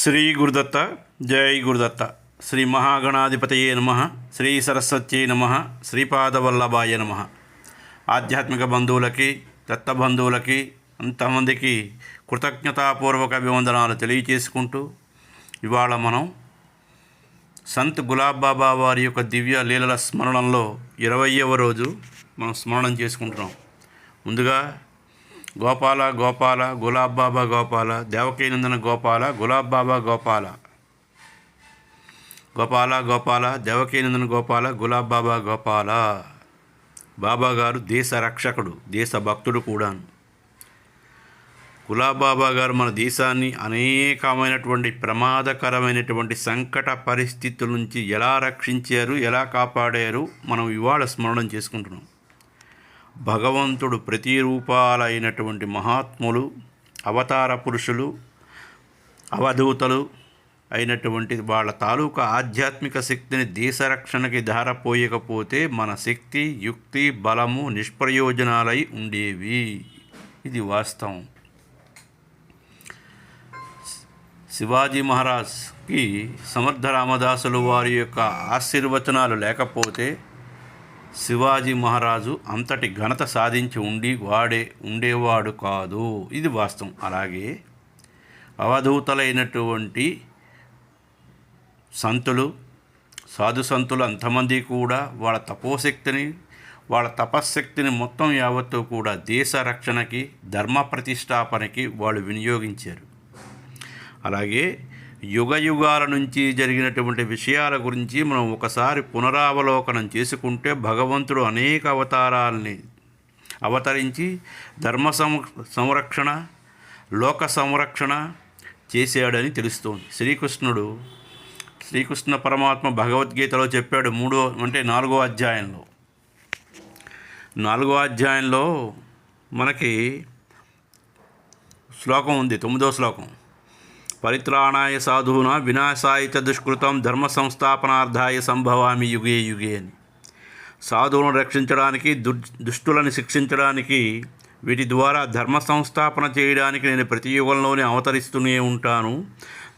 శ్రీ గురుదత్త జై గురుదత్త. శ్రీ మహాగణాధిపతయే నమ శ్రీ సరస్వత్యే నమ శ్రీపాదవల్లభాయ నమ. ఆధ్యాత్మిక బంధువులకి దత్త బంధువులకి అంతమందికి కృతజ్ఞతాపూర్వక అభివందనాలు తెలియచేసుకుంటూ ఇవాళ మనం సంత్ గులాబ్ బాబా వారి యొక్క దివ్య లీలల స్మరణంలో ఇరవయవ రోజు మనం స్మరణం చేసుకుంటున్నాం. ముందుగా గోపాల గోపాల గులాబ్ బాబా గోపాల దేవకీనందన గోపాల గులాబ్ బాబా గోపాల. గోపాల గోపాల దేవకీనందన గోపాల గులాబ్ బాబా గోపాల. బాబా గారు దేశ రక్షకుడు దేశ భక్తుడు కూడాను. గులాబ్ బాబా గారు మన దేశాన్ని అనేకమైనటువంటి ప్రమాదకరమైనటువంటి సంకట పరిస్థితుల నుంచి ఎలా రక్షించారు ఎలా కాపాడారు మనం ఇవాళ స్మరణం చేసుకుంటున్నాం. భగవంతుడు ప్రతిరూపాలైనటువంటి మహాత్ములు అవతార పురుషులు అవధూతలు అయినటువంటి వాళ్ళ తాలూకా ఆధ్యాత్మిక శక్తిని దేశ రక్షణకి ధారపోయకపోతే మన శక్తి యుక్తి బలము నిష్ప్రయోజనాలై ఉండేవి. ఇది వాస్తవం. శివాజీ మహారాజ్కి సమర్థ రామదాసులు వారి యొక్క ఆశీర్వచనాలు లేకపోతే శివాజీ మహారాజు అంతటి ఘనత సాధించి ఉండి వాడే ఉండేవాడు కాదు. ఇది వాస్తవం. అలాగే అవధూతలైనటువంటి సంతులు సాధు సంతులు అంతమంది కూడా వాళ్ళ తపోశక్తిని వాళ్ళ తపశ్శక్తిని మొత్తం యావత్తు కూడా దేశ రక్షణకి ధర్మ ప్రతిష్టాపనకి వాళ్ళు వినియోగించారు. అలాగే యుగ యుగాల నుంచి జరిగినటువంటి విషయాల గురించి మనం ఒకసారి పునరావలోకనం చేసుకుంటే భగవంతుడు అనేక అవతారాల్ని అవతరించి ధర్మ సం సంరక్షణ లోక సంరక్షణ చేశాడని తెలుస్తోంది. శ్రీకృష్ణుడు శ్రీకృష్ణ పరమాత్మ భగవద్గీతలో చెప్పాడు మూడో అంటే నాలుగో అధ్యాయంలో. నాలుగో అధ్యాయంలో మనకి శ్లోకం ఉంది తొమ్మిదో శ్లోకం. పరిత్రాణాయ సాధూన వినాశాయ చ దుష్కృతం ధర్మ సంస్థాపనార్థాయ సంభవామి యుగే యుగే అని. సాధువులను రక్షించడానికి దు దుష్టులను శిక్షించడానికి వీటి ద్వారా ధర్మ సంస్థాపన చేయడానికి నేను ప్రతి యుగంలోనే అవతరిస్తూనే ఉంటాను.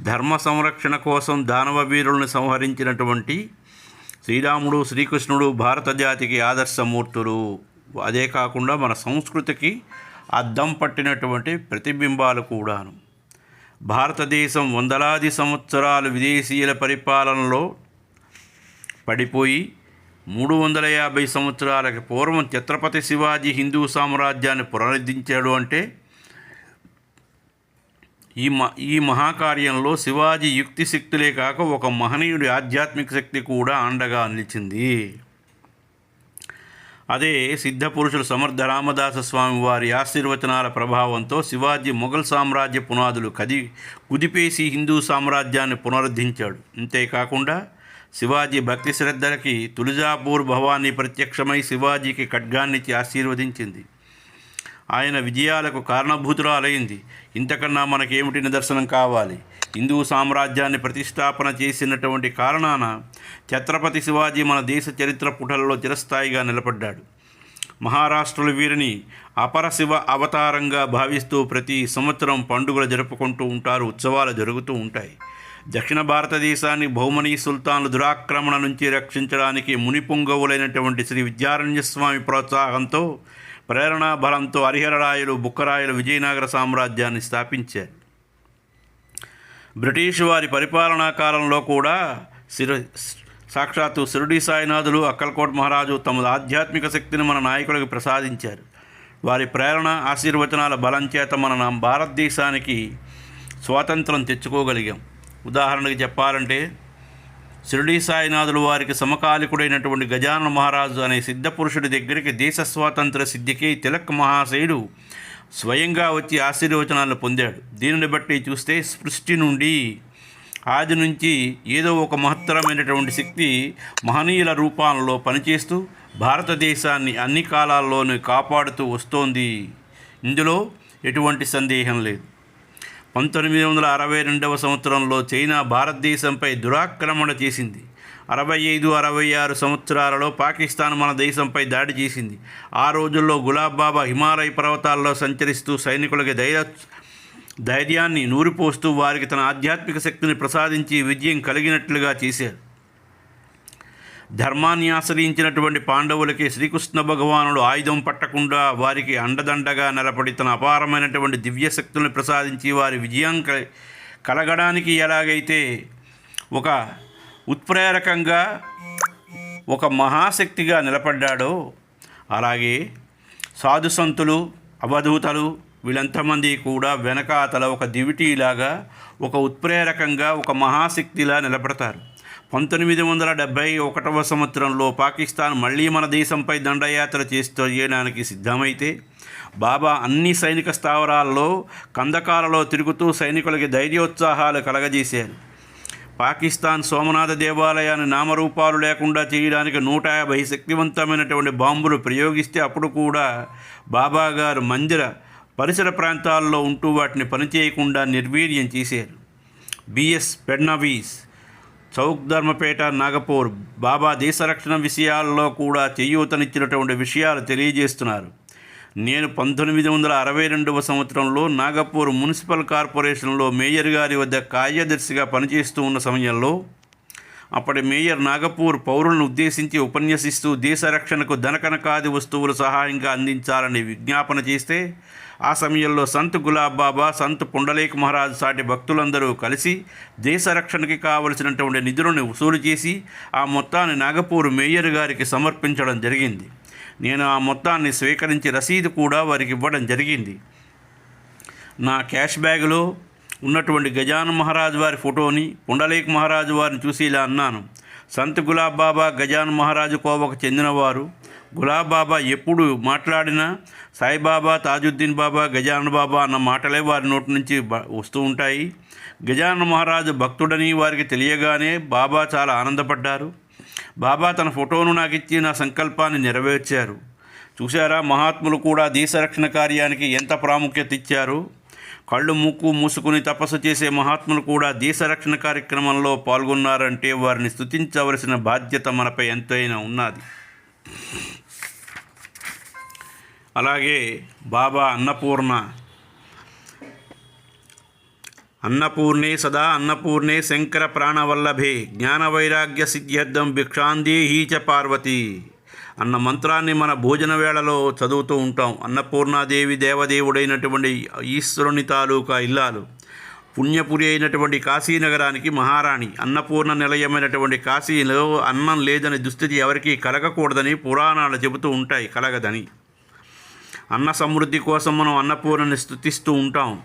ధర్మ సంరక్షణ కోసం దానవ వీరులను సంహరించినటువంటి శ్రీరాముడు శ్రీకృష్ణుడు భారత జాతికి ఆదర్శమూర్తులు. అదే కాకుండా మన సంస్కృతికి అద్దం పట్టినటువంటి ప్రతిబింబాలు కూడాను. భారతదేశం వందలాది సంవత్సరాలు విదేశీయుల పరిపాలనలో పడిపోయి మూడు వందల యాభై సంవత్సరాలకు పూర్వం ఛత్రపతి శివాజీ హిందూ సామ్రాజ్యాన్ని పునరుద్ధరించాడు అంటే ఈ మ ఈ మహాకార్యంలో శివాజీ యుక్తి శక్తులే కాక ఒక మహనీయుడి ఆధ్యాత్మిక శక్తి కూడా అండగా నిలిచింది. అదే సిద్ధపురుషులు సమర్థ రామదాస స్వామి వారి ఆశీర్వచనాల ప్రభావంతో శివాజీ మొఘల్ సామ్రాజ్య పునాదులు కది కుదిపేసి హిందూ సామ్రాజ్యాన్ని పునరుద్ధరించాడు అంతేకాకుండా శివాజీ భక్తి శ్రద్ధలకి తులజాపూర్ భవానీ ప్రత్యక్షమై శివాజీకి ఖడ్గాన్నిచ్చి ఆశీర్వదించింది. ఆయన విజయాలకు కారణభూతురాలైంది. ఇంతకన్నా మనకేమిటి నిదర్శనం కావాలి? హిందూ సామ్రాజ్యాన్ని ప్రతిష్టాపన చేసినటువంటి కారణాన ఛత్రపతి శివాజీ మన దేశ చరిత్ర పుటలలో చిరస్థాయిగా నిలబడ్డాడు. మహారాష్ట్రలు వీరిని అపర శివ అవతారంగా భావిస్తూ ప్రతి సంవత్సరం పండుగలు జరుపుకుంటూ ఉంటారు ఉత్సవాలు జరుగుతూ ఉంటాయి. దక్షిణ భారతదేశాన్ని బహుమనీ సుల్తాన్లు దురాక్రమణ నుంచి రక్షించడానికి మునిపుంగవులైనటువంటి శ్రీ విద్యారణ్య స్వామి ప్రోత్సాహంతో ప్రేరణా బలంతో హరిహరరాయలు బుక్కరాయలు విజయనగర సామ్రాజ్యాన్ని స్థాపించారు. బ్రిటిష్ వారి పరిపాలనా కాలంలో కూడా సిర సాక్షాత్తు సిరుడి సాయినాథులు అక్కల్కోట్ మహారాజు తమ ఆధ్యాత్మిక శక్తిని మన నాయకులకు ప్రసాదించారు. వారి ప్రేరణ ఆశీర్వచనాల బలం చేత మన భారతదేశానికి స్వాతంత్రం తెచ్చుకోగలిగాం. ఉదాహరణకి చెప్పాలంటే షిరిడి సాయినాథులు వారికి సమకాలికుడైనటువంటి గజానన మహారాజు అనే సిద్ధ పురుషుడి దగ్గరికి దేశ స్వాతంత్ర సిద్ధికి తిలక్ మహాశయుడు స్వయంగా వచ్చి ఆశీర్వచనాలు పొందాడు. దీనిని బట్టి చూస్తే సృష్టి నుండి ఆది నుంచి ఏదో ఒక మహత్తరమైనటువంటి శక్తి మహనీయుల రూపాలలో పనిచేస్తూ భారతదేశాన్ని అన్ని కాలాల్లోనూ కాపాడుతూ వస్తోంది. ఇందులో ఎటువంటి సందేహం లేదు. పంతొమ్మిది వందల అరవై రెండవ సంవత్సరంలో చైనా భారతదేశంపై దురాక్రమణ చేసింది. అరవై ఐదు అరవై ఆరు సంవత్సరాలలో పాకిస్తాన్ మన దేశంపై దాడి చేసింది. ఆ రోజుల్లో గులాబ్ బాబా హిమాలయ పర్వతాల్లో సంచరిస్తూ సైనికులకి ధైర్య ధైర్యాన్ని నూరిపోస్తూ వారికి తన ఆధ్యాత్మిక శక్తిని ప్రసాదించి విజయం కలిగినట్లుగా చేశారు. ధర్మాన్ని ఆశ్రయించినటువంటి పాండవులకి శ్రీకృష్ణ భగవానుడు ఆయుధం పట్టకుండా వారికి అండదండగా నిలబడి తన అపారమైనటువంటి దివ్యశక్తులను ప్రసాదించి వారి విజయం కలగడానికి ఎలాగైతే ఒక ఉత్ప్రేరకంగా ఒక మహాశక్తిగా నిలబడ్డాడో అలాగే సాధుసంతులు అవధూతలు వీళ్ళంతమంది కూడా వెనకాతల ఒక దివిటీలాగా ఒక ఉత్ప్రేరకంగా ఒక మహాశక్తిలా నిలబడతారు. పంతొమ్మిది వందల డెబ్భై ఒకటవ సంవత్సరంలో పాకిస్తాన్ మళ్ళీ మన దేశంపై దండయాత్ర చేస్తూ చేయడానికి సిద్ధమైతే బాబా అన్ని సైనిక స్థావరాల్లో కందకాలలో తిరుగుతూ సైనికులకి ధైర్యోత్సాహాలు కలగజేశారు. పాకిస్తాన్ సోమనాథ దేవాలయాన్ని నామరూపాలు లేకుండా చేయడానికి నూట యాభై శక్తివంతమైనటువంటి బాంబులు ప్రయోగిస్తే అప్పుడు కూడా బాబా గారు మందిర పరిసర ప్రాంతాల్లో ఉంటూ వాటిని పనిచేయకుండా నిర్వీర్యం చేశారు. బిఎస్ పెడ్నవీస్ చౌక్ ధర్మపేట నాగపూర్ బాబా దేశ రక్షణ విషయాల్లో కూడా చేయూతనిచ్చినటువంటి విషయాలు తెలియజేస్తున్నారు. నేను పంతొమ్మిది వందల అరవై రెండవ సంవత్సరంలో నాగపూర్ మున్సిపల్ కార్పొరేషన్లో మేయర్ గారి వద్ద కార్యదర్శిగా పనిచేస్తూ ఉన్న సమయంలో అప్పటి మేయర్ నాగపూర్ పౌరులను ఉద్దేశించి ఉపన్యసిస్తూ దేశ రక్షణకు ధనకనకాది వస్తువులు సహాయంగా అందించాలని విజ్ఞాపన చేస్తే ఆ సమయంలో సంత్ గులాబ్ బాబా సంత్ పుండలేక్ మహారాజ్ సాటి భక్తులందరూ కలిసి దేశ రక్షణకి కావలసినటువంటి నిధులను వసూలు చేసి ఆ మొత్తాన్ని నాగపూర్ మేయర్ గారికి సమర్పించడం జరిగింది. నేను ఆ మొత్తాన్ని స్వీకరించి రసీదు కూడా వారికి ఇవ్వడం జరిగింది. నా క్యాష్ బ్యాగ్లో ఉన్నటువంటి గజాన మహారాజు వారి ఫోటోని పుండలేక్ మహారాజు వారిని చూసి ఇలా అన్నాను. సంత్ గులాబ్ బాబా గజాన్ మహారాజు కోవకు చెందినవారు. గులాబ్ బాబా ఎప్పుడు మాట్లాడినా సాయిబాబా తాజుద్దీన్ బాబా గజాన బాబా అన్న మాటలే వారి నోటి నుంచి వస్తూ ఉంటాయి. గజాన మహారాజు భక్తుడని వారికి తెలియగానే బాబా చాలా ఆనందపడ్డారు. బాబా తన ఫోటోను నాకు ఇచ్చి నా సంకల్పాన్ని నెరవేర్చారు. చూశారా మహాత్ములు కూడా దేశ రక్షణ కార్యానికి ఎంత ప్రాముఖ్యత ఇచ్చారు. కళ్ళు ముక్కు మూసుకుని తపస్సు చేసే మహాత్ములు కూడా దేశ రక్షణ కార్యక్రమంలో పాల్గొన్నారంటే వారిని స్తుతించవలసిన బాధ్యత మనపై ఎంతైనా ఉన్నది. అలాగే బాబా అన్నపూర్ణ. అన్నపూర్ణే సదా అన్నపూర్ణే శంకర ప్రాణవల్లభే జ్ఞానవైరాగ్య సిద్ధ్యర్థం భిక్షాందే హీచ పార్వతి. అన్న మంత్రాన్ని మన భోజన వేళలో చదువుతూ ఉంటాం. అన్నపూర్ణాదేవి దేవదేవుడైనటువంటి ఈశ్వరుని తాలూకా ఇల్లాలు. పుణ్యపురి అయినటువంటి కాశీనగరానికి మహారాణి. అన్నపూర్ణ నిలయమైనటువంటి కాశీలో అన్నం లేదని దుస్థితి ఎవరికీ కలగకూడదని పురాణాలు చెబుతూ ఉంటాయి. కలగదని. అన్న సమృద్ధి కోసం మనం అన్నపూర్ణని స్థుతిస్తూ ఉంటాం.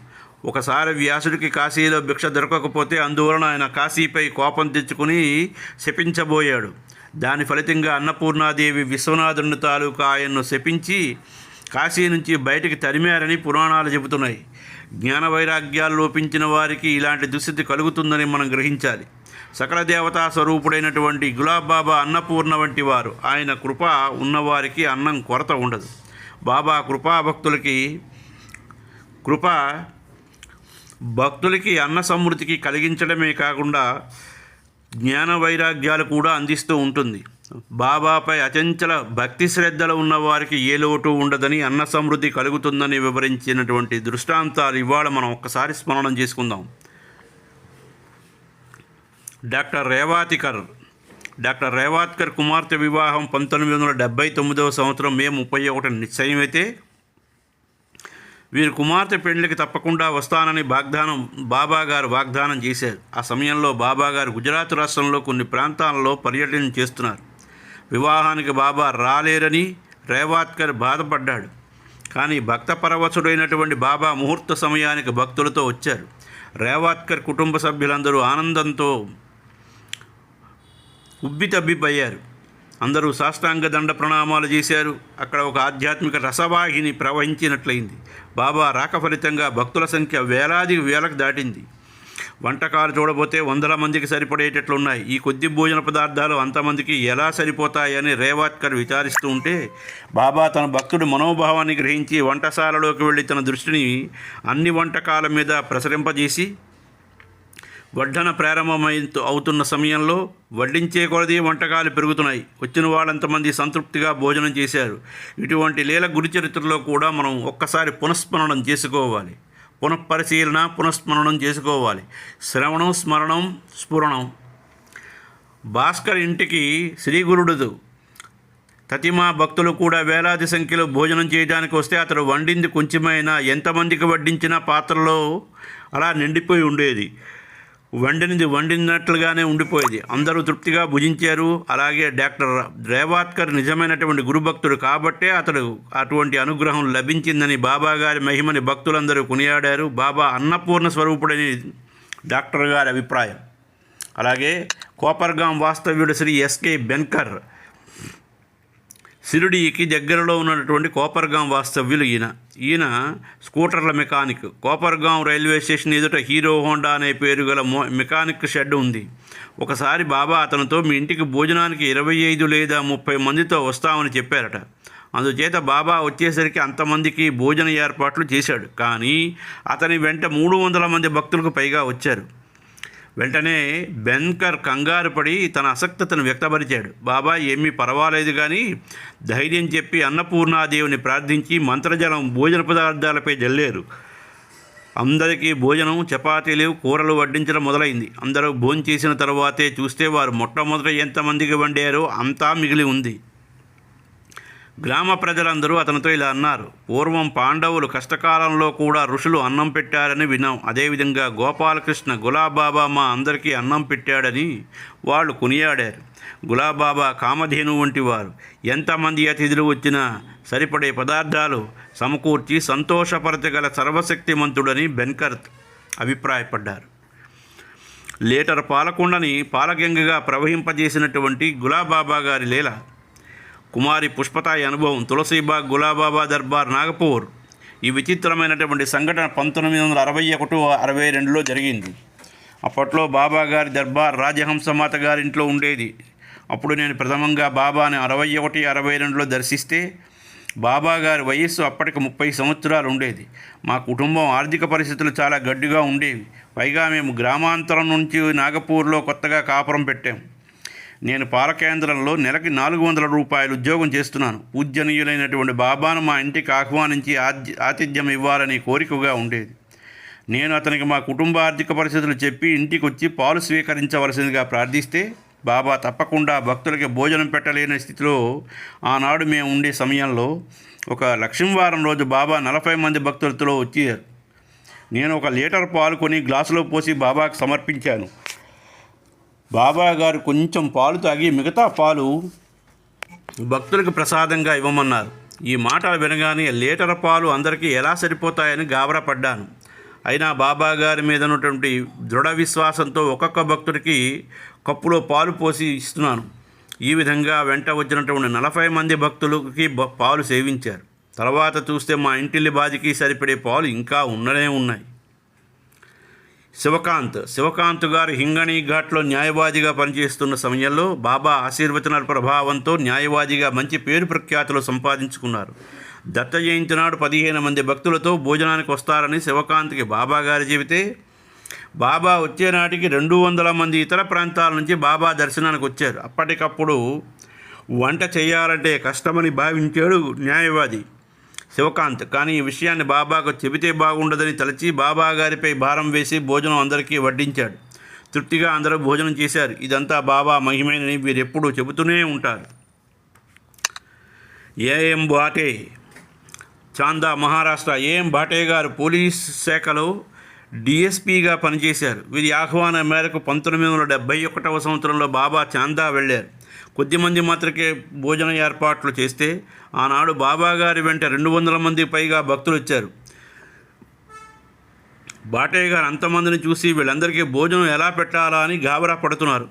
ఒకసారి వ్యాసుడికి కాశీలో భిక్ష దొరకకపోతే అందువలన ఆయన కాశీపై కోపం తెచ్చుకుని శపించబోయాడు. దాని ఫలితంగా అన్నపూర్ణాదేవి విశ్వనాథుని తాలూకా ఆయన్ను శపించి కాశీ నుంచి బయటికి తరిమారని పురాణాలు చెబుతున్నాయి. జ్ఞాన వైరాగ్యాలు లోపించిన వారికి ఇలాంటి దుస్థితి కలుగుతుందని మనం గ్రహించాలి. సకల దేవతా స్వరూపుడైనటువంటి గులాబ్ బాబా అన్నపూర్ణ వంటి వారు. ఆయన కృప ఉన్నవారికి అన్నం కొరత ఉండదు. బాబా కృపా భక్తులకి కృప భక్తులకి అన్న సమృద్ధికి కలిగించడమే కాకుండా జ్ఞాన వైరాగ్యాలు కూడా అందిస్తూ ఉంటుంది. బాబాపై అచంచల భక్తి శ్రద్ధలు ఉన్నవారికి ఏ లోటు ఉండదని అన్న సమృద్ధి కలుగుతుందని వివరించినటువంటి దృష్టాంతాలు ఇవాళ మనం ఒక్కసారి స్మరణం చేసుకుందాం. డాక్టర్ రేవాతికర్ డాక్టర్ రేవాత్కర్ కుమార్తె వివాహం పంతొమ్మిది వందల డెబ్బై తొమ్మిదవ సంవత్సరం మే ముప్పై ఒకటి నిశ్చయమైతే వీరు కుమార్తె పెళ్ళికి తప్పకుండా వస్తానని వాగ్దానం బాబా గారు వాగ్దానం చేశారు. ఆ సమయంలో బాబా గారు గుజరాత్ రాష్ట్రంలో కొన్ని ప్రాంతాలలో పర్యటన చేస్తున్నారు. వివాహానికి బాబా రాలేరని రేవాత్కర్ బాధపడ్డాడు. కానీ భక్త పరవశుడైనటువంటి బాబా ముహూర్త సమయానికి భక్తులతో వచ్చారు. రేవాత్కర్ కుటుంబ సభ్యులందరూ ఆనందంతో ఉబ్బితబ్బిపోయారు అందరూ సాష్టాంగ దండ ప్రణామాలు చేశారు. అక్కడ ఒక ఆధ్యాత్మిక రసవాహిని ప్రవహించినట్లయింది. బాబా రాక ఫలితంగా భక్తుల సంఖ్య వేలాది వేలకు దాటింది. వంటకాలు చూడబోతే వందల మందికి సరిపడేటట్లున్నాయి. ఈ కొద్ది భోజన పదార్థాలు అంతమందికి ఎలా సరిపోతాయని రేవాత్కర్ విచారిస్తూ ఉంటే బాబా తన భక్తుడి మనోభావాన్ని గ్రహించి వంటశాలలోకి వెళ్ళి తన దృష్టిని అన్ని వంటకాల మీద ప్రసరింపజేసి వడ్డన ప్రారంభమై అవుతున్న సమయంలో వడ్డించే కొలది వంటకాలు పెరుగుతున్నాయి. వచ్చిన వాళ్ళంతమంది సంతృప్తిగా భోజనం చేశారు. ఇటువంటి లీల గురుచరిత్రలో కూడా మనం ఒక్కసారి పునఃస్మరణం చేసుకోవాలి. పునఃపరిశీలన పునఃస్మరణం చేసుకోవాలి. శ్రవణం స్మరణం స్ఫురణం. భాస్కర్ ఇంటికి శ్రీగురుడు తతిమా భక్తులు కూడా వేలాది సంఖ్యలో భోజనం చేయడానికి వస్తే అతడు వండింది కొంచెమైనా ఎంతమందికి వడ్డించినా పాత్రలో అలా నిండిపోయి ఉండేది. వండినది వండినట్లుగానే ఉండిపోయేది. అందరూ తృప్తిగా భుజించారు. అలాగే డాక్టర్ రేవాత్కర్ నిజమైనటువంటి గురుభక్తుడు కాబట్టే అతడు అటువంటి అనుగ్రహం లభించిందని బాబా గారి మహిమని భక్తులందరూ కొనియాడారు. బాబా అన్నపూర్ణ స్వరూపుడని డాక్టర్ గారి అభిప్రాయం. అలాగే కోపర్గాం వాస్తవ్యుడు శ్రీ ఎస్కే బెన్కర్ సిరిడీకి దగ్గరలో ఉన్నటువంటి కోపర్గాం వాస్తవ్యులు ఈయన. ఈయన స్కూటర్ల మెకానిక్. కోపర్గాం రైల్వే స్టేషన్ ఎదుట హీరో హోండా అనే పేరు గల మో మెకానిక్ షెడ్ ఉంది. ఒకసారి బాబా అతనితో మీ ఇంటికి భోజనానికి ఇరవై ఐదు లేదా ముప్పై మందితో వస్తామని చెప్పారట. అందుచేత బాబా వచ్చేసరికి అంతమందికి భోజన ఏర్పాట్లు చేశాడు. కానీ అతని వెంట మూడు వందల మంది భక్తులకు పైగా వచ్చారు. వెంటనే బెన్కర్ కంగారు పడి తన అసక్తతను వ్యక్తపరిచాడు. బాబా ఏమీ పర్వాలేదు కానీ ధైర్యం చెప్పి అన్నపూర్ణాదేవిని ప్రార్థించి మంత్రజలం భోజన పదార్థాలపై జల్లారు. అందరికీ భోజనం చపాతీలు కూరలు వడ్డించడం మొదలైంది. అందరూ భోజనం చేసిన తర్వాతే చూస్తే వారు మొట్టమొదట ఎంతమందికి వండారో అంతా మిగిలి ఉంది. గ్రామ ప్రజలందరూ అతనితో ఇలా అన్నారు పూర్వం పాండవులు కష్టకాలంలో కూడా ఋషులు అన్నం పెట్టారని విన్నాం. అదేవిధంగా గోపాలకృష్ణ గులాబాబా మా అందరికీ అన్నం పెట్టాడని వాళ్ళు కొనియాడారు. గులాబాబా కామధేను వంటి వారు. ఎంతమంది అతిథులు వచ్చినా సరిపడే పదార్థాలు సమకూర్చి సంతోషపరచగల సర్వశక్తిమంతుడని బెన్కర్త్ అభిప్రాయపడ్డారు. లేటర్ పాలకుండని పాలగంగగా ప్రవహింపజేసినటువంటి గులాబాబా గారి లీల కుమారి పుష్పతాయి అనుభవం తులసీబాగ్ గులాబాబా దర్బార్ నాగపూర్. ఈ విచిత్రమైనటువంటి సంఘటన పంతొమ్మిది వందల అరవై ఒకటి అరవై రెండులో జరిగింది. అప్పట్లో బాబా గారి దర్బార్ రాజహంసమాత గారింట్లో ఉండేది. అప్పుడు నేను ప్రథమంగా బాబాని అరవై ఒకటి అరవై రెండులో దర్శిస్తే బాబా గారి వయస్సు అప్పటికి ముప్పై సంవత్సరాలు ఉండేది. మా కుటుంబం ఆర్థిక పరిస్థితులు చాలా గడ్డిగా ఉండేవి. పైగా మేము గ్రామాంతరం నుంచి నాగపూర్లో కొత్తగా కాపురం పెట్టాం. నేను పాలకేంద్రంలో నెలకి నాలుగు వందల రూపాయలు ఉద్యోగం చేస్తున్నాను. పూజనీయులైనటువంటి బాబాను మా ఇంటికి ఆహ్వానించి ఆతిథ్యం ఇవ్వాలని కోరికగా ఉండేది. నేను అతనికి మా కుటుంబ ఆర్థిక పరిస్థితులు చెప్పి ఇంటికి వచ్చి పాలు స్వీకరించవలసిందిగా ప్రార్థిస్తే బాబా తప్పకుండా భక్తులకి భోజనం పెట్టలేని స్థితిలో ఆనాడు మేము ఉండే సమయంలో ఒక లక్ష్మీవారం రోజు బాబా నలభై మంది భక్తులతో వచ్చారు. నేను ఒక లీటర్ పాలు కొని గ్లాసులో పోసి బాబాకు సమర్పించాను. బాబా గారు కొంచెం పాలు తాగి మిగతా పాలు భక్తులకు ప్రసాదంగా ఇవ్వమన్నారు. ఈ మాటలు వినగానే లీటర్ పాలు అందరికీ ఎలా సరిపోతాయని గాబరపడ్డాను అయినా బాబా గారి మీద ఉన్నటువంటి దృఢ విశ్వాసంతో ఒక్కొక్క భక్తుడికి కప్పులో పాలు పోసి ఇస్తున్నాను. ఈ విధంగా వెంట వచ్చినటువంటి నలభై మంది భక్తులకి పాలు సేవించారు. తర్వాత చూస్తే మా ఇంటిల్లి బాధికి సరిపడే పాలు ఇంకా ఉండనే ఉన్నాయి. శివకాంత్. శివకాంత్ గారు హింగణి ఘాట్లో న్యాయవాదిగా పనిచేస్తున్న సమయంలో బాబా ఆశీర్వచనాల ప్రభావంతో న్యాయవాదిగా మంచి పేరు ప్రఖ్యాతులు సంపాదించుకున్నారు. దత్త జయంతి నాడు పదిహేను మంది భక్తులతో భోజనానికి వస్తారని శివకాంత్కి బాబా గారు చెబితే బాబా వచ్చే నాటికి రెండు వందల మంది ఇతర ప్రాంతాల నుంచి బాబా దర్శనానికి వచ్చారు. అప్పటికప్పుడు వంట చేయాలంటే కష్టమని భావించాడు న్యాయవాది. శివకాంత్ కానీ ఈ విషయాన్ని బాబాకు చెబితే బాగుండదని తలచి బాబా గారిపై భారం వేసి భోజనం అందరికీ వడ్డించాడు. తృప్తిగా అందరూ భోజనం చేశారు. ఇదంతా బాబా మహిమేనని వీరెప్పుడూ చెబుతూనే ఉంటారు. ఏఎం బాటే చాందా మహారాష్ట్ర ఏఎం బాటే గారు పోలీస్ శాఖలో డిఎస్పీగా పనిచేశారు. వీరి ఆహ్వానం మేరకు పంతొమ్మిది వందల డెబ్బై ఒకటవ సంవత్సరంలో బాబా చాందా వెళ్ళారు. కొద్దిమంది మాత్రకే భోజన ఏర్పాట్లు చేస్తే ఆనాడు బాబా గారి వెంట రెండు వందల మంది పైగా భక్తులు వచ్చారు. బాటయ్య గారు అంతమందిని చూసి వీళ్ళందరికీ భోజనం ఎలా పెట్టాలా అని గాబరా పడుతున్నారు.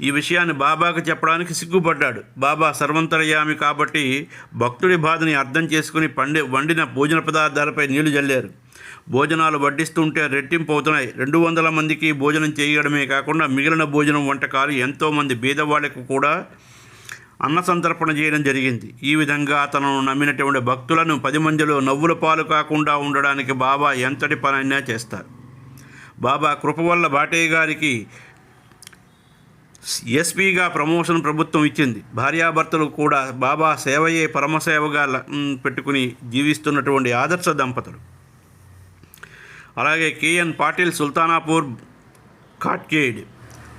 ఈ విషయాన్ని బాబాకు చెప్పడానికి సిగ్గుపడ్డాడు. బాబా సర్వంతరయామి కాబట్టి భక్తుడి బాధని అర్థం చేసుకుని పండి వండిన భోజన పదార్థాలపై నీళ్ళు జల్లారు. భోజనాలు వడ్డిస్తుంటే రెట్టింపు అవుతున్నాయి. రెండు వందల మందికి భోజనం చేయడమే కాకుండా మిగిలిన భోజనం వంటకాలు ఎంతోమంది బీదవాళ్ళకు కూడా అన్న సంతర్పణ చేయడం జరిగింది. ఈ విధంగా తనను నమ్మినటువంటి భక్తులను పది మందిలో నవ్వుల పాలు కాకుండా ఉండడానికి బాబా ఎంతటి పనైనా చేస్తారు. బాబా కృప వల్ల బాటయ్య గారికి ఎస్పీగా ప్రమోషన్ ప్రభుత్వం ఇచ్చింది. భార్యాభర్తలు కూడా బాబా సేవయే పరమసేవగా పెట్టుకుని జీవిస్తున్నటువంటి ఆదర్శ దంపతులు. అలాగే కేఎన్ పాటిల్ సుల్తానాపూర్ కాట్కేడ్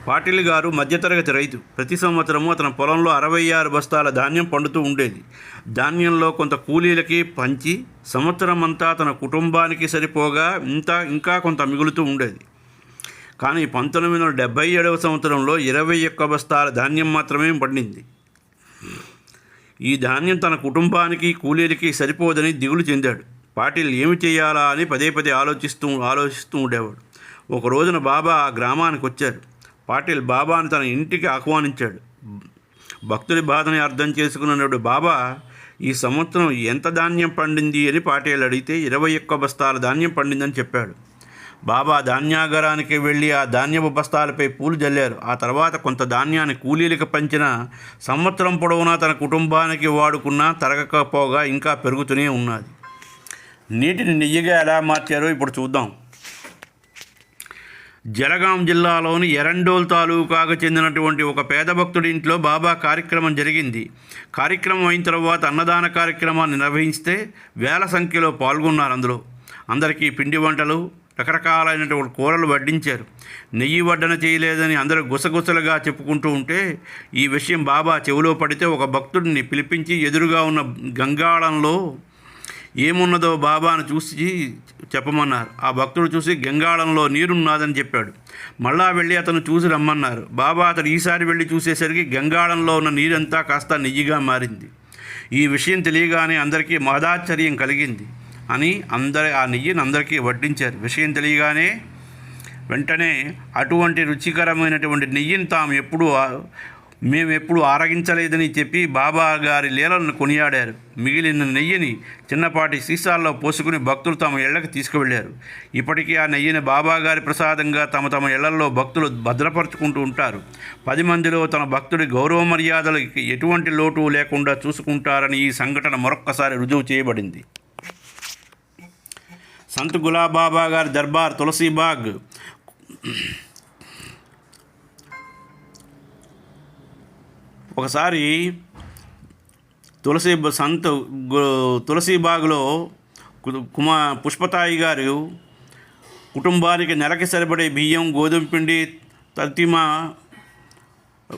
పాటిల్ గారు మధ్యతరగతి రైతు. ప్రతి సంవత్సరము అతని పొలంలో అరవై ఆరు బస్తాల ధాన్యం పండుతూ ఉండేది. ధాన్యంలో కొంత కూలీలకి పంచి సంవత్సరం అంతా తన కుటుంబానికి సరిపోగా ఇంత ఇంకా కొంత మిగులుతూ ఉండేది. కానీ పంతొమ్మిది వందల డెబ్భై ఏడవ సంవత్సరంలో ఇరవై ఒక్క బస్తాల ధాన్యం మాత్రమే పండింది. ఈ ధాన్యం తన కుటుంబానికి కూలీలకి సరిపోదని దిగులు చెందాడు. పాటిల్ ఏమి చేయాలా అని పదే పదే ఆలోచిస్తూ ఆలోచిస్తూ ఉండేవాడు. ఒక రోజున బాబా ఆ గ్రామానికి వచ్చారు. పాటిల్ బాబాను తన ఇంటికి ఆహ్వానించాడు. భక్తుడి బాధని అర్థం చేసుకున్నాడు. బాబా ఈ సంవత్సరం ఎంత ధాన్యం పండింది అని పాటేలు అడిగితే ఇరవై ఒక్క బస్తాల ధాన్యం పండిందని చెప్పాడు. బాబా ధాన్యాగారానికి వెళ్ళి ఆ ధాన్యపు బస్తాలపై పూలు జల్లారు. ఆ తర్వాత కొంత ధాన్యాన్ని కూలీలకు పంచిన సంవత్సరం పొడవునా తన కుటుంబానికి వాడుకున్నా తరగకపోగా ఇంకా పెరుగుతూనే ఉన్నది. నీటిని నెయ్యిగా ఎలా మార్చారో ఇప్పుడు చూద్దాం. జలగాం జిల్లాలోని ఎరండోల్ తాలూకాకు చెందినటువంటి ఒక పేద భక్తుడి ఇంట్లో బాబా కార్యక్రమం జరిగింది. కార్యక్రమం అయిన తర్వాత అన్నదాన కార్యక్రమాన్ని నిర్వహిస్తే వేల సంఖ్యలో పాల్గొన్నారు అందులో. అందరికీ పిండి వంటలు రకరకాలైనటువంటి కూరలు వడ్డించారు. నెయ్యి వడ్డన చేయలేదని అందరూ గుసగుసలుగా చెప్పుకుంటూ ఉంటే ఈ విషయం బాబా చెవిలో పడితే ఒక భక్తుడిని పిలిపించి ఎదురుగా ఉన్న గంగాళంలో ఏమున్నదో బాబాను చూసి చెప్పమన్నారు. ఆ భక్తుడు చూసి గంగాళంలో నీరున్నదని చెప్పాడు. మళ్ళా వెళ్ళి అతను చూసి రమ్మన్నారు. బాబా అతను ఈసారి వెళ్ళి చూసేసరికి గంగాళంలో ఉన్న నీరంతా కాస్త నెయ్యిగా మారింది. ఈ విషయం తెలియగానే అందరికీ మహదాశ్చర్యం కలిగింది అని అందరి ఆ నెయ్యిని అందరికీ వడ్డించారు. విషయం తెలియగానే వెంటనే అటువంటి రుచికరమైనటువంటి నెయ్యిని తాము ఎప్పుడూ మేము ఎప్పుడు ఆరగించలేదని చెప్పి బాబా గారి లీలలను కొనియాడారు. మిగిలిన నెయ్యిని చిన్నపాటి సీసాల్లో పోసుకుని భక్తులు తమ ఇళ్ళకు తీసుకువెళ్ళారు. ఇప్పటికీ ఆ నెయ్యిని బాబా గారి ప్రసాదంగా తమ తమ ఇళ్ళలో భక్తులు భద్రపరుచుకుంటూ ఉంటారు. పది మందిలో తన భక్తుడి గౌరవ మర్యాదలకి ఎటువంటి లోటు లేకుండా చూసుకుంటారని ఈ సంఘటన మరొక్కసారి రుజువు చేయబడింది. సంత్ గులాబాబా గారి దర్బార్ తులసీబాగ్ ఒకసారి తులసి సంత సంత్ గు- తులసీబాగ్లో కు- కుమా పుష్పతాయి గారు కుటుంబానికి నెలకి సరిపడే బియ్యం గోధుమ పిండి తదిమ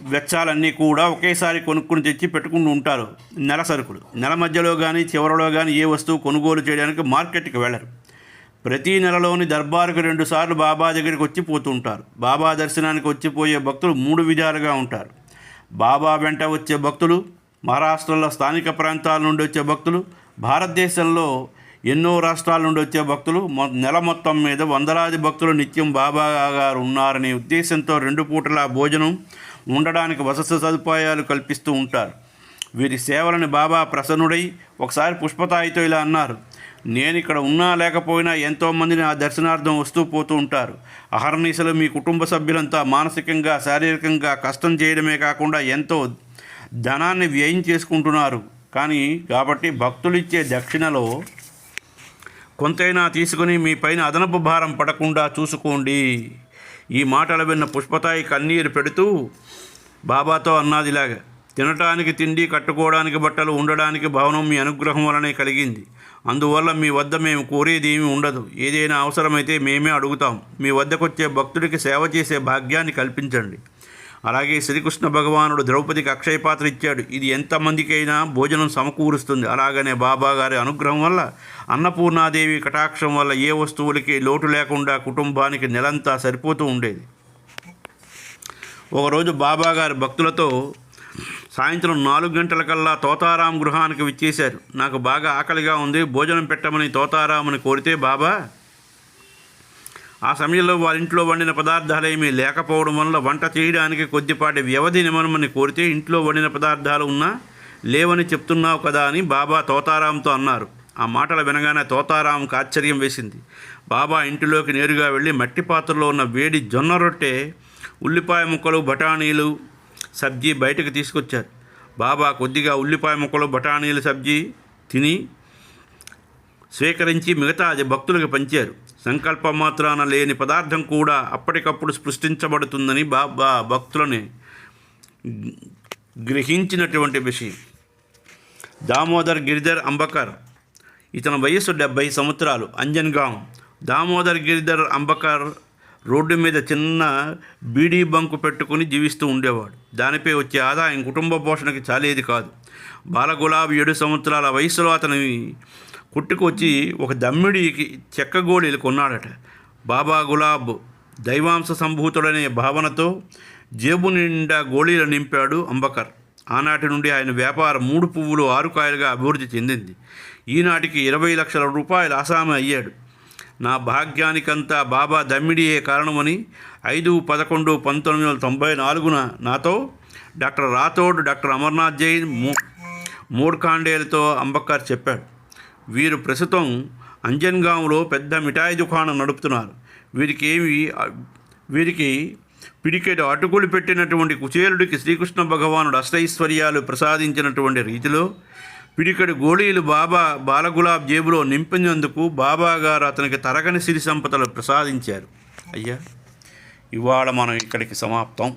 వెచ్చాలన్నీ కూడా ఒకేసారి కొనుక్కుని తెచ్చి పెట్టుకుంటూ ఉంటారు. నెల సరుకులు. నెల మధ్యలో కానీ చివరిలో కానీ ఏ వస్తువు కొనుగోలు చేయడానికి మార్కెట్కి వెళ్ళరు. ప్రతి నెలలోని దర్బారుకు రెండుసార్లు బాబా దగ్గరికి వచ్చి పోతుంటారు బాబా దర్శనానికి వచ్చిపోయే భక్తులు మూడు విధాలుగా ఉంటారు. బాబా వెంట వచ్చే భక్తులు మహారాష్ట్రలో స్థానిక ప్రాంతాల నుండి వచ్చే భక్తులు భారతదేశంలో ఎన్నో రాష్ట్రాల నుండి వచ్చే భక్తులు మొ- నెల మొత్తం మీద వందలాది భక్తులు నిత్యం బాబా గారు ఉన్నారనే ఉద్దేశంతో రెండు పూటల భోజనం ఉండడానికి వసతి సదుపాయాలు కల్పిస్తూ ఉంటారు. వీరి సేవలను బాబా ప్రసన్నుడై ఒకసారి పుష్పతాయితో ఇలా అన్నారు నేను ఇక్కడ ఉన్నా లేకపోయినా ఎంతోమందిని ఆ దర్శనార్థం వస్తూ పోతూ ఉంటారు. అహర్నిశలు మీ కుటుంబ సభ్యులంతా మానసికంగా శారీరకంగా కష్టం చేయడమే కాకుండా ఎంతో ధనాన్ని వ్యయం చేసుకుంటున్నారు. కానీ కాబట్టి భక్తులు ఇచ్చే దక్షిణలో కొంతైనా తీసుకుని మీ పైన అదనపు భారం పడకుండా చూసుకోండి. ఈ మాటలు విన్న పుష్పతాయి కన్నీరు పెడుతూ బాబాతో అన్నది ఇలాగా తినటానికి తిండి కట్టుకోవడానికి బట్టలు ఉండడానికి భవనం మీ అనుగ్రహం వలనే కలిగింది. అందువల్ల మీ వద్ద మేము కోరేది ఏమి ఉండదు. ఏదైనా అవసరమైతే మేమే అడుగుతాం. మీ వద్దకొచ్చే భక్తుడికి సేవ చేసే భాగ్యాన్ని కల్పించండి. అలాగే శ్రీకృష్ణ భగవానుడు ద్రౌపదికి అక్షయ పాత్ర ఇచ్చాడు. ఇది ఎంతమందికైనా భోజనం సమకూరుస్తుంది. అలాగనే బాబాగారి అనుగ్రహం వల్ల అన్నపూర్ణాదేవి కటాక్షం వల్ల ఏ వస్తువులకి లోటు లేకుండా కుటుంబానికి నెలంతా సరిపోతూ ఉండేది. ఒకరోజు బాబాగారి భక్తులతో సాయంత్రం నాలుగు గంటలకల్లా తోతారాం గృహానికి విచ్చేశారు. నాకు బాగా ఆకలిగా ఉంది భోజనం పెట్టమని తోతారాముని కోరితే బాబా? ఆ సమయంలో వారి ఇంట్లో వండిన పదార్థాలేమీ లేకపోవడం వల్ల వంట చేయడానికి కొద్దిపాటి వ్యవధి నిమనమని కోరితే ఇంట్లో వండిన పదార్థాలు ఉన్నా లేవని చెప్తున్నావు కదా అని బాబా తోతారాంతో అన్నారు. ఆ మాటలు వినగానే తోతారాంకు ఆశ్చర్యం వేసింది. బాబా ఇంటిలోకి నేరుగా వెళ్ళి మట్టి పాత్రలో ఉన్న వేడి జొన్న రొట్టె ఉల్లిపాయ ముక్కలు బఠానీలు సబ్జీ బయటకు తీసుకొచ్చారు. బాబా కొద్దిగా ఉల్లిపాయ ముక్కలు బఠానీలు సబ్జీ తిని స్వీకరించి మిగతా అది భక్తులకు పంచారు. సంకల్ప మాత్రాన లేని పదార్థం కూడా అప్పటికప్పుడు సృష్టించబడుతుందని బాబా భక్తులని గ్రహించినటువంటి విషయం. దామోదర్ గిరిధర్ అంబకర్ ఇతని వయస్సు డెబ్భై సంవత్సరాలు అంజన్గాం దామోదర్ గిరిధర్ అంబకర్ రోడ్డు మీద చిన్న బీడీ బంకు పెట్టుకుని జీవిస్తూ ఉండేవాడు. దానిపై వచ్చే ఆదాయం కుటుంబ పోషణకి చాలేది కాదు. బాలగులాబ్ ఏడు సంవత్సరాల వయసులో అతని పుట్టుకొచ్చి ఒక దమ్మిడికి చెక్క గోళీలు కొన్నాడట. బాబా గులాబ్ దైవాంశ సంభూతుడనే భావనతో జేబు నిండా గోళీలు నింపాడు అంబకర్. ఆనాటి నుండి ఆయన వ్యాపారం మూడు పువ్వులు ఆరు కాయలుగా అభివృద్ధి చెందింది. ఈనాటికి ఇరవై లక్షల రూపాయల ఆసామి అయ్యాడు. నా భాగ్యానికంతా బాబా దమ్మిడియే కారణమని ఐదు పదకొండు పంతొమ్మిది వందల తొంభై నాలుగున నాతో డాక్టర్ రాథోడ్ డాక్టర్ అమర్నాథ్ జైన్ మూ మూడు అంబక్కర్ చెప్పాడు. వీరు ప్రస్తుతం అంజన్గాంలో పెద్ద మిఠాయి దుకాణం నడుపుతున్నారు. వీరికి ఏమి వీరికి పిడికెడు అటుకులు పెట్టినటువంటి కుచేలుడికి శ్రీకృష్ణ భగవానుడు అష్టైశ్వర్యాలు ప్రసాదించినటువంటి రీతిలో పిడికడి గోళీలు బాబా బాలగులాబ్ జేబులో నింపినందుకు బాబా గారు అతనికి తరగని సిరి సంపదలు ప్రసాదించారు. అయ్యా ఇవాళ మనం ఇక్కడికి సమాప్తం.